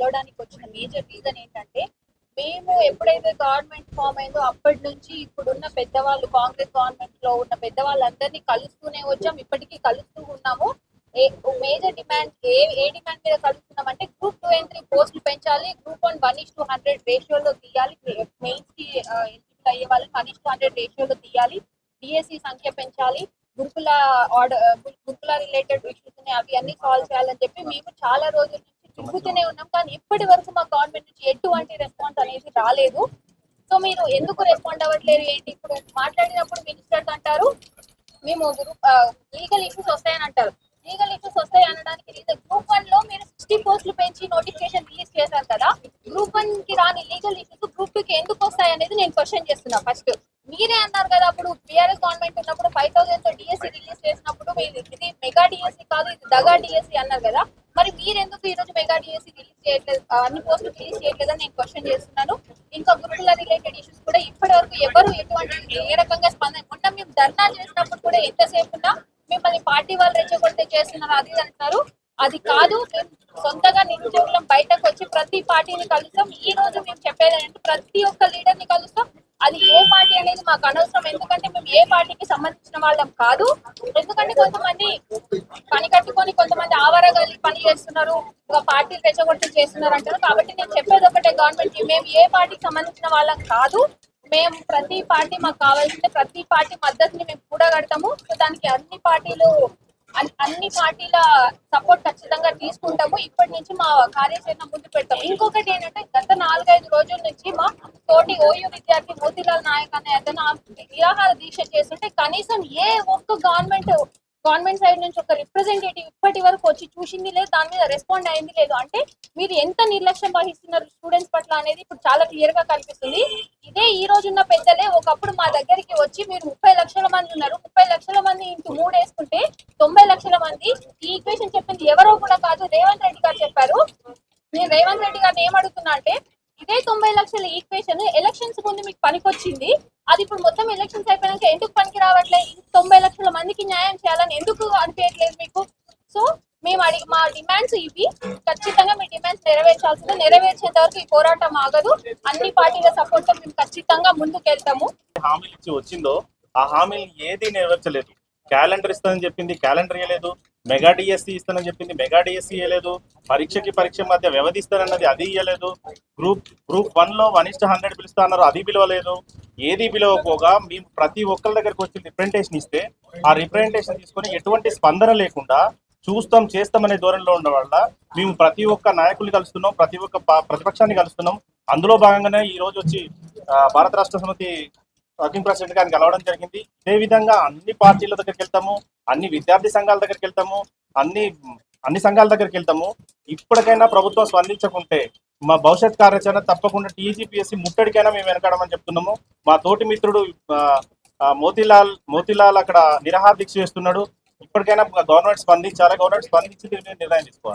కలవడానికి వచ్చిన major reason ఏంటంటే మేము ఎప్పుడైతే గవర్నమెంట్ ఫామ్ అయిందో అప్పటి నుంచి ఇప్పుడున్న పెద్దవాళ్ళు కాంగ్రెస్ గవర్నమెంట్లో ఉన్న పెద్దవాళ్ళందరినీ కలుస్తూనే వచ్చాం. ఇప్పటికీ కలుస్తూ ఉన్నాము. A major demand a a demand మీద కలుస్తున్నాం అంటే గ్రూప్ టూ అండ్ త్రీ పోస్టులు పెంచాలి. Group one one is to hundred రేషియోలో తీయాలి. మెయిన్స్కి ఎలిజిబుల్ అయ్యే వాళ్ళు వన్ ఇస్ టూ హండ్రెడ్ రేషియోలో తీయాలి డిఎస్సి సంఖ్య పెంచాలి. గురుకుల ఆర్డర్ గురుకుల రిలేటెడ్ ఇష్యూస్ ఉన్నాయి అవి అన్ని సాల్వ్ చేయాలని చెప్పి మేము చాలా రోజుల తిరుగుతూనే ఉన్నాం. కానీ ఇప్పటి వరకు మా గవర్నమెంట్ నుంచి ఎటువంటి రెస్పాన్స్ అనేది రాలేదు. సో మీరు ఎందుకు రెస్పాండ్ అవ్వట్లేదు ఏంటి? ఇప్పుడు మాట్లాడినప్పుడు మినిస్టర్స్ అంటారు మేము గ్రూప్ లీగల్ ఇష్యూస్ వస్తాయని అంటారు. లీగల్ ఇష్యూస్ వస్తాయి అనడానికి రీజన్ గ్రూప్ వన్లో మీరు సిక్స్టీ పోస్టులు పెంచి నోటిఫికేషన్ రిలీజ్ చేశారు కదా గ్రూప్ వన్కి రాని లీగల్ ఇష్యూస్ గ్రూప్ టూ కి ఎందుకు వస్తాయి అనేది నేను క్వశ్చన్ చేస్తున్నా ఫస్ట్ మీరే అన్నారు కదా అప్పుడు బీఆర్ఎస్ గవర్నమెంట్ ఉన్నప్పుడు ఫైవ్ థౌసండ్తో డిఎస్సి రిలీజ్ చేసినప్పుడు మీరు ఇది మెగా డిఎస్సి కాదు ఇది దగా డిఎస్సి అన్నారు కదా. మరి మీరు ఎందుకు ఈ రోజు మెగా డిఎస్సి రిలీజ్ చేయట్లేదు? అన్ని పోస్టులు రిలీజ్ చేయట్లేదని నేను క్వశ్చన్ చేస్తున్నాను. ఇంకా గురుకుల రిలేటెడ్ ఇష్యూస్ కూడా ఇప్పటి వరకు ఎవరు ఎటువంటి ఏ రకంగా స్పందన మొన్న మేము ధర్నా చేసినప్పుడు కూడా ఎంతసేపు ఉన్నా మిమ్మల్ని పార్టీ వాళ్ళు రెచ్చగొడితే చేస్తున్నారు అది ఇది అంటున్నారు. అది కాదు మేము సొంతగా నిరుద్యోగులం బయటకు వచ్చి ప్రతి పార్టీని కలుస్తాం. ఈ రోజు మేము చెప్పేది ఏంటంటే ప్రతి ఒక్క లీడర్ని కలుస్తాం. అది ఏ పార్టీ అనేది మాకు అనవసరం. ఎందుకంటే మేము ఏ పార్టీకి సంబంధించిన వాళ్ళం కాదు. ఎందుకంటే కొంతమంది పని కట్టుకొని కొంతమంది ఆవరగలి పని చేస్తున్నారు ఇంకా పార్టీలు రెచ్చగొట్టి చేస్తున్నారు అంటారు. కాబట్టి నేను చెప్పేది ఒకటే గవర్నమెంట్కి మేము ఏ పార్టీకి సంబంధించిన వాళ్ళం కాదు. మేము ప్రతి పార్టీ మాకు కావాల్సిందే ప్రతి పార్టీ మద్దతుని మేము కూడగడతాము. సో దానికి అన్ని పార్టీలు అన్ని పార్టీల సపోర్ట్ ఖచ్చితంగా తీసుకుంటాము. ఇప్పటి నుంచి మా కార్యాచరణ ముందు పెడతాం ఇంకొకటి ఏంటంటే గత నాలుగైదు రోజుల నుంచి మా తోటి ఓయూ విద్యార్థి మోతిలాల్ నాయక్ అనే అతను నిరాహార దీక్ష చేస్తుంటే కనీసం ఏ ఒక్క గవర్నమెంట్ గవర్నమెంట్ సైడ్ నుంచి ఒక రిప్రజెంటేటివ్ ఇప్పటి వరకు వచ్చి చూసింది లేదు దాని మీద రెస్పాండ్ అయింది లేదు. అంటే మీరు ఎంత నిర్లక్ష్యం వహిస్తున్నారు స్టూడెంట్స్ పట్ల అనేది ఇప్పుడు చాలా క్లియర్గా కనిపిస్తుంది. ఇదే ఈ రోజున్న పెద్దలే ఒకప్పుడు మా దగ్గరికి వచ్చి మీరు ముప్పై లక్షల మంది ఉన్నారు. ముప్పై లక్షల మంది ఇంటూ మూడు వేసుకుంటే తొంభై లక్షల మంది ఈ ఈక్వేషన్ చెప్పింది ఎవరో కూడా కాదు రేవంత్ రెడ్డి గారు చెప్పారు నేను రేవంత్ రెడ్డి గారిని అంటే ఇదే తొంభై లక్షల ఈక్వేషన్ ఎలక్షన్స్ ముందు మీకు పనికొచ్చింది. అది ఇప్పుడు మొత్తం ఎలక్షన్స్ అయిపోయాక ఎందుకు పనికి రావట్లేదు తొంభై లక్షల మందికి న్యాయం చేయాలని ఎందుకు అనిపించట్లేదు మీకు? సో మేము అడిగి మా డిమాండ్స్ ఇవి. ఖచ్చితంగా మీ డిమాండ్స్ నెరవేర్చాల్సిందే. నెరవేర్చేంత వరకు ఈ పోరాటం ఆగదు. అన్ని పార్టీల సపోర్ట్తో మేము ఖచ్చితంగా ముందుకెళ్తాము. హామీలు ఇచ్చి వచ్చిందో ఆ హామీలు ఏది నెరవేర్చలేదు. క్యాలెండర్ ఇస్తానని చెప్పింది క్యాలెండర్ ఇవ్వలేదు మెగా డిఎస్సి ఇస్తానని చెప్పింది. మెగా డిఎస్సి ఇవ్వలేదు పరీక్షకి పరీక్ష మధ్య వ్యవధి ఇస్తానన్నది అది ఇవ్వలేదు గ్రూప్ గ్రూప్ వన్లో వన్ ఇస్ట్ హండ్రెడ్ పిలుస్తా అన్నారు. అది పిలవలేదు. ఏది పిలవకపోగా మేము ప్రతి ఒక్కరి దగ్గరికి వచ్చి రిప్రజెంటేషన్ ఇస్తే ఆ రిప్రజెంటేషన్ తీసుకొని ఎటువంటి స్పందన లేకుండా చూస్తాం చేస్తాం అనే ధోరణిలో ఉండడం వల్ల మేము ప్రతి ఒక్క నాయకుల్ని కలుస్తున్నాం ప్రతి ఒక్క ప్రతిపక్షాన్ని కలుస్తున్నాం. అందులో భాగంగానే ఈ రోజు వచ్చి భారత రాష్ట్ర సమితి వర్కింగ్ ప్రెసిడెంట్ గారిని కలవడం జరిగింది. ఇదే విధంగా అన్ని పార్టీల దగ్గరికి వెళ్తాము అన్ని విద్యార్థి సంఘాల దగ్గరికి వెళ్తాము అన్ని అన్ని సంఘాల దగ్గరికి వెళ్తాము. ఇప్పటికైనా ప్రభుత్వం స్పందించకుంటే మా భవిష్యత్ కార్యాచరణ తప్పకుండా టీజీపీఎస్సీ ముట్టడికైనా మేము వెనకడమని చెప్తున్నాము. మా తోటి మిత్రుడు ఆ, మోతీలాల్ మోతీలాల్ అక్కడ నిరాహార దీక్ష చేస్తున్నాడు. ఇప్పటికైనా గవర్నమెంట్ స్పందించాలి? గవర్నమెంట్ స్పందించి నిర్ణయం తీసుకోవాలి.